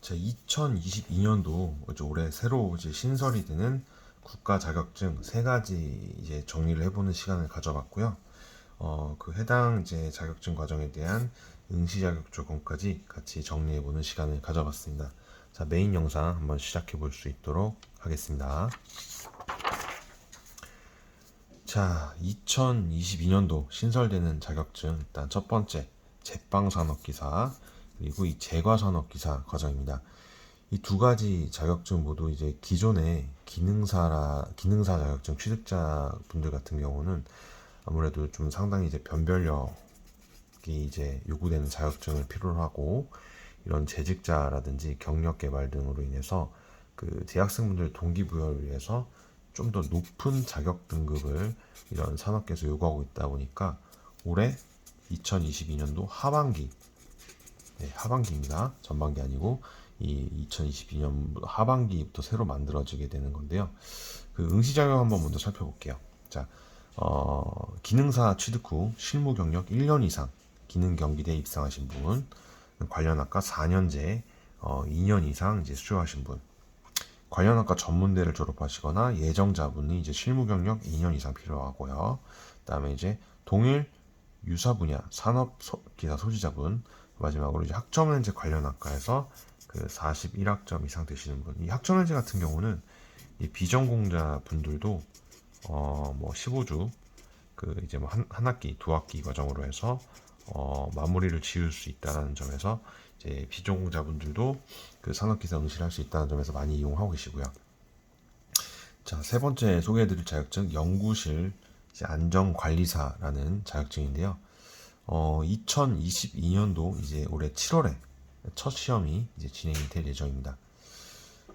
제 2022년도 이제 올해 새로 이제 신설이 되는 국가 자격증 세 가지 이제 정리를 해보는 시간을 가져봤고요. 어, 그 해당 이제 자격증 과정에 대한 응시 자격 조건까지 같이 정리해보는 시간을 가져봤습니다. 자, 메인 영상 한번 시작해 볼 수 있도록 하겠습니다. 자, 2022년도 신설되는 자격증 일단 첫 번째 제빵산업기사 그리고 이 제과산업 기사 과정입니다. 이 두 가지 자격증 모두 이제 기존의 기능사라 기능사 자격증 취득자 분들 같은 경우는 아무래도 좀 상당히 이제 변별력이 이제 요구되는 자격증을 필요로 하고 이런 재직자라든지 경력 개발 등으로 인해서 그 대학생분들 동기부여를 위해서 좀 더 높은 자격 등급을 이런 산업계에서 요구하고 있다 보니까 올해 2022년도 하반기 네, 하반기입니다. 전반기 아니고 이 2022년 하반기부터 새로 만들어지게 되는 건데요. 그 응시 자격 한번 먼저 살펴볼게요. 자, 어, 기능사 취득 후 실무 경력 1년 이상 기능 경기대에 입상하신 분, 관련 학과 4년제 어, 2년 이상 이제 수료하신 분, 관련 학과 전문대를 졸업하시거나 예정자분이 이제 실무 경력 2년 이상 필요하고요. 그다음에 이제 동일 유사 분야 산업 소- 기사 소지자분, 마지막으로 이제 학점연제 관련 학과에서 그 41학점 이상 되시는 분. 이 학점연제 같은 경우는 이 비전공자 분들도 어 뭐 15주 그 이제 뭐 한, 한 학기, 두 학기 과정으로 해서 어 마무리를 지을 수 있다는 점에서 이제 비전공자분들도 그 산업기사 응시를 할수 있다는 점에서 많이 이용하고 계시고요. 자, 세 번째 소개해드릴 자격증 연구실 안전관리사라는 자격증인데요. 어, 2022년도 이제 올해 7월에 첫 시험이 이제 진행이 될 예정입니다.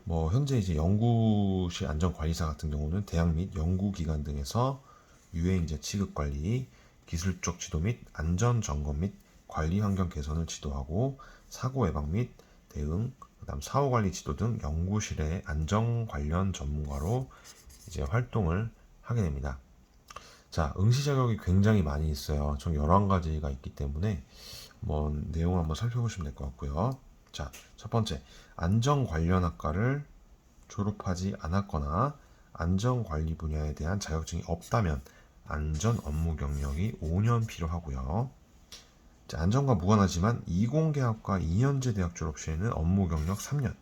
뭐 현재 이제 연구실 안전관리사 같은 경우는 대학 및 연구기관 등에서 유해인재 취급 관리, 기술적 지도 및 안전 점검 및 관리 환경 개선을 지도하고 사고 예방 및 대응, 그다음 사후 관리 지도 등 연구실의 안전 관련 전문가로 이제 활동을 하게 됩니다. 자, 응시 자격이 굉장히 많이 있어요. 총 11가지가 있기 때문에 뭐 내용 한번 살펴보시면 될 것 같고요. 자, 첫 번째. 안전 관련 학과를 졸업하지 않았거나 안전 관리 분야에 대한 자격증이 없다면 안전 업무 경력이 5년 필요하고요. 자, 안전과 무관하지만 이공계학과 2년제 대학 졸업 시에는 업무 경력 3년,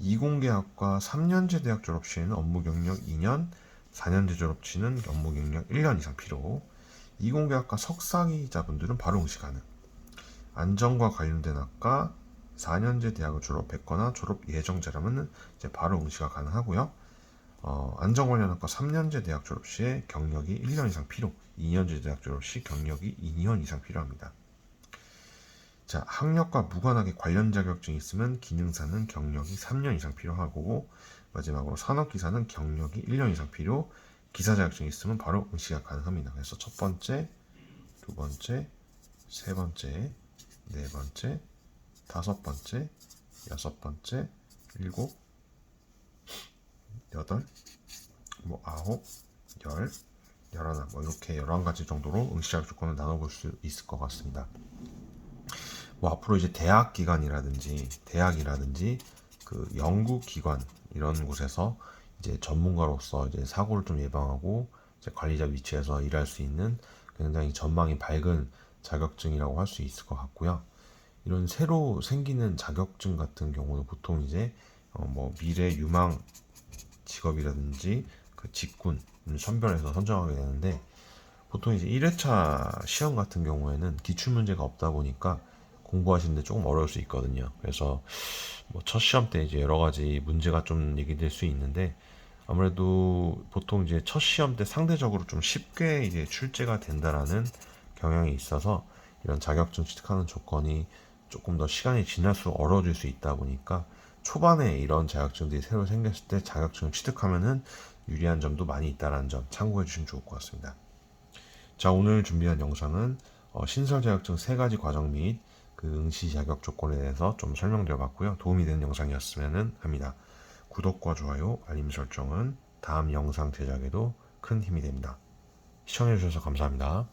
이공계학과 3년제 대학 졸업 시에는 업무 경력 2년, 4년제 졸업 시는 업무 경력 1년 이상 필요. 이공계학과 석사기자분들은 바로 응시 가능. 안전과 관련된 학과 4년제 대학을 졸업했거나 졸업 예정자라면 이제 바로 응시가 가능하고요. 어, 안전 관련 학과 3년제 대학 졸업 시에 경력이 1년 이상 필요, 2년제 대학 졸업 시 경력이 2년 이상 필요합니다. 자, 학력과 무관하게 관련 자격증이 있으면 기능사는 경력이 3년 이상 필요하고 마지막으로 산업기사는 경력이 1년 이상 필요, 기사 자격증이 있으면 바로 응시가 가능합니다. 그래서 첫 번째, 두 번째, 세 번째, 네 번째, 다섯 번째, 여섯 번째, 일곱, 여덟, 뭐 아홉, 열, 열하나 뭐 이렇게 열한 가지 정도로 응시 자격 조건을 나눠볼 수 있을 것 같습니다. 뭐 앞으로 이제 대학 기관이라든지 대학이라든지 그 연구 기관 이런 곳에서 이제 전문가로서 이제 사고를 좀 예방하고 이제 관리자 위치에서 일할 수 있는 굉장히 전망이 밝은 자격증이라고 할 수 있을 것 같고요. 이런 새로 생기는 자격증 같은 경우는 보통 이제 어 뭐 미래 유망 직업이라든지 그 직군 선별해서 선정하게 되는데 보통 이제 1회차 시험 같은 경우에는 기출 문제가 없다 보니까 공부하시는데 조금 어려울 수 있거든요. 그래서 뭐 첫 시험 때 이제 여러 가지 문제가 좀 얘기될 수 있는데 아무래도 보통 이제 첫 시험 때 상대적으로 좀 쉽게 이제 출제가 된다라는 경향이 있어서 이런 자격증 취득하는 조건이 조금 더 시간이 지날수록 어려워질 수 있다 보니까 초반에 이런 자격증들이 새로 생겼을 때 자격증을 취득하면은 유리한 점도 많이 있다는 점 참고해 주시면 좋을 것 같습니다. 자, 오늘 준비한 영상은 어, 신설 자격증 세 가지 과정 및 그 응시 자격 조건에 대해서 좀 설명드려 봤고요. 도움이 되는 영상이었으면 합니다. 구독과 좋아요, 알림 설정은 다음 영상 제작에도 큰 힘이 됩니다. 시청해 주셔서 감사합니다.